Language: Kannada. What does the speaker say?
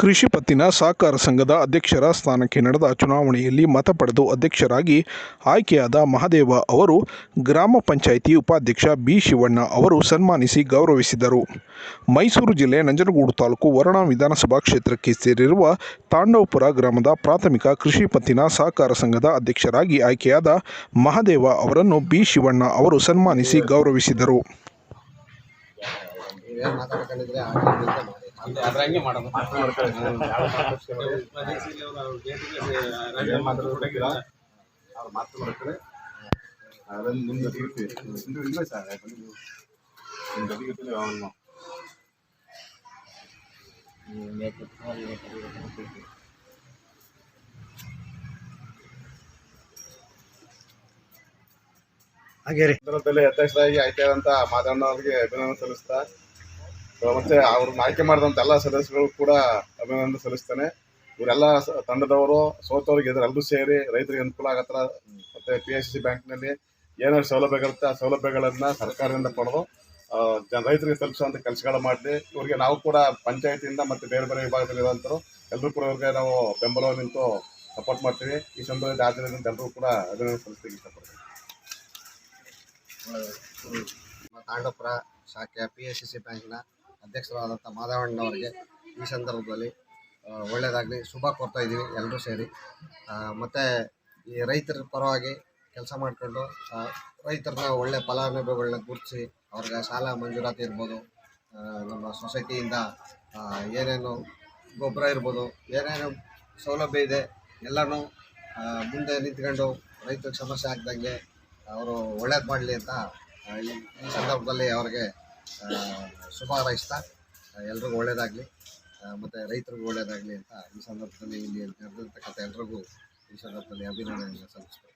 ಕೃಷಿ ಪತ್ತಿನ ಸಹಕಾರ ಸಂಘದ ಅಧ್ಯಕ್ಷರ ಸ್ಥಾನಕ್ಕೆ ನಡೆದ ಚುನಾವಣೆಯಲ್ಲಿ ಮತ ಪಡೆದು ಅಧ್ಯಕ್ಷರಾಗಿ ಆಯ್ಕೆಯಾದ ಮಹದೇವ ಅವರು ಗ್ರಾಮ ಪಂಚಾಯಿತಿ ಉಪಾಧ್ಯಕ್ಷ ಬಿ ಶಿವಣ್ಣ ಅವರು ಸನ್ಮಾನಿಸಿ ಗೌರವಿಸಿದರು. ಮೈಸೂರು ಜಿಲ್ಲೆ ನಂಜನಗೂಡು ತಾಲೂಕು ವರುಣ ವಿಧಾನಸಭಾ ಕ್ಷೇತ್ರಕ್ಕೆ ಸೇರಿರುವ ತಾಂಡವಪುರ ಗ್ರಾಮದ ಪ್ರಾಥಮಿಕ ಕೃಷಿ ಪತ್ತಿನ ಸಹಕಾರ ಸಂಘದ ಅಧ್ಯಕ್ಷರಾಗಿ ಆಯ್ಕೆಯಾದ ಮಹದೇವ ಅವರನ್ನು ಬಿ ಶಿವಣ್ಣ ಅವರು ಸನ್ಮಾನಿಸಿ ಗೌರವಿಸಿದರು. ಏನ್ ಮಾತಾಡ್ಕೊಂಡಿದ್ರೆ ಆಗಿದ್ದಂತೆ ಮಾಡಿ ಅದ್ರ ಹಂಗೆ ಮಾಡೋದು ಅದನ್ನ ನಿಮ್ದು ನಿಮ್ದು ಇಲ್ಲ ಸರ್? ಅವನು ಹಾಗೆ ರೀ. ಅಧ್ಯಕ್ಷರಾಗಿ ಆಯ್ಕೆ ಮಾದಣ್ಣ ಅವರಿಗೆ ಅಭಿನಂದನೆ ಸಲ್ಲಿಸ್ತಾ ಮತ್ತೆ ಅವ್ರನ್ನ ಆಯ್ಕೆ ಮಾಡಿದಂಥ ಎಲ್ಲ ಸದಸ್ಯರು ಕೂಡ ಅಭಿನಂದನೆ ಸಲ್ಲಿಸ್ತೇನೆ. ಇವರೆಲ್ಲ ತಂಡದವರು, ಸೋತವ್ರಿಗೆ ಎಲ್ಲರೂ ಸೇರಿ ರೈತರಿಗೆ ಅನುಕೂಲ ಆಗತ್ತ? ಮತ್ತೆ ಪಿ ಎಸ್ ಸಿ ಬ್ಯಾಂಕ್ನಲ್ಲಿ ಏನೇನು ಸೌಲಭ್ಯಗಳಿರುತ್ತೆ ಆ ಸೌಲಭ್ಯಗಳನ್ನ ಸರ್ಕಾರದಿಂದ ಪಡೆದು ಜನ ರೈತರಿಗೆ ತಲುಪಿಸುವಂಥ ಕೆಲಸಗಳು ಮಾಡಲಿ. ಇವರಿಗೆ ನಾವು ಕೂಡ ಪಂಚಾಯತಿಯಿಂದ ಮತ್ತು ಬೇರೆ ಬೇರೆ ವಿಭಾಗದಲ್ಲಿ ಇರುವಂತರು ಎಲ್ಲರೂ ಕೂಡ ಇವ್ರಿಗೆ ನಾವು ಬೆಂಬಲ ನಿಂತು ಸಪೋರ್ಟ್ ಮಾಡ್ತೀವಿ. ಈ ಸಂದರ್ಭದಲ್ಲಿ ಆದ್ದರಿಂದ ಎಲ್ಲರೂ ಕೂಡ ಅಭಿನಂದನೆ ಸಲ್ಲಿಸ್ಲಿಕ್ಕೆ ಇಷ್ಟಪಡ್ತೀವಿ ತಾಂಡಪುರ ಶಾಖೆಯ ಪಿ ಎಸ್ ಸಿ ಬ್ಯಾಂಕ್ನ ಅಧ್ಯಕ್ಷರಾದಂಥ ಮಾಧವಣ್ಣವರಿಗೆ ಈ ಸಂದರ್ಭದಲ್ಲಿ ಒಳ್ಳೆಯದಾಗಲಿ, ಶುಭ ಕೋರ್ತಾ ಇದ್ದೀವಿ ಎಲ್ಲರೂ ಸೇರಿ. ಮತ್ತು ಈ ರೈತರ ಪರವಾಗಿ ಕೆಲಸ ಮಾಡಿಕೊಂಡು ರೈತರನ್ನ ಒಳ್ಳೆ ಫಲಾನುಭವಿಗಳನ್ನ ಗುರುತಿಸಿ ಅವ್ರಿಗೆ ಸಾಲ ಮಂಜೂರಾತಿ ಇರ್ಬೋದು ನಮ್ಮ ಸೊಸೈಟಿಯಿಂದ ಏನೇನು ಗೊಬ್ಬರ ಇರ್ಬೋದು, ಏನೇನು ಸೌಲಭ್ಯ ಇದೆ, ಎಲ್ಲನೂ ಮುಂದೆ ನಿಂತ್ಕೊಂಡು ರೈತರಿಗೆ ಸಮಸ್ಯೆ ಆಗ್ದಂಗೆ ಅವರು ಒಳ್ಳೇದು ಮಾಡಲಿ ಅಂತ ಈ ಸಂದರ್ಭದಲ್ಲಿ ಅವ್ರಿಗೆ ಶುಭ ಹಾರೈಸ್ತಾ ಎಲ್ರಿಗೂ ಒಳ್ಳೇದಾಗಲಿ. ಮತ್ತು ರೈತರಿಗೂ ಒಳ್ಳೇದಾಗಲಿ ಅಂತ ಈ ಸಂದರ್ಭದಲ್ಲಿ ಇಲ್ಲಿ ನಡೆದಿರ್ತಕ್ಕಂಥ ಎಲ್ರಿಗೂ ಈ ಸಂದರ್ಭದಲ್ಲಿ ಅಭಿನಂದನೆಯನ್ನು ಸಲ್ಲಿಸ್ಬೇಕು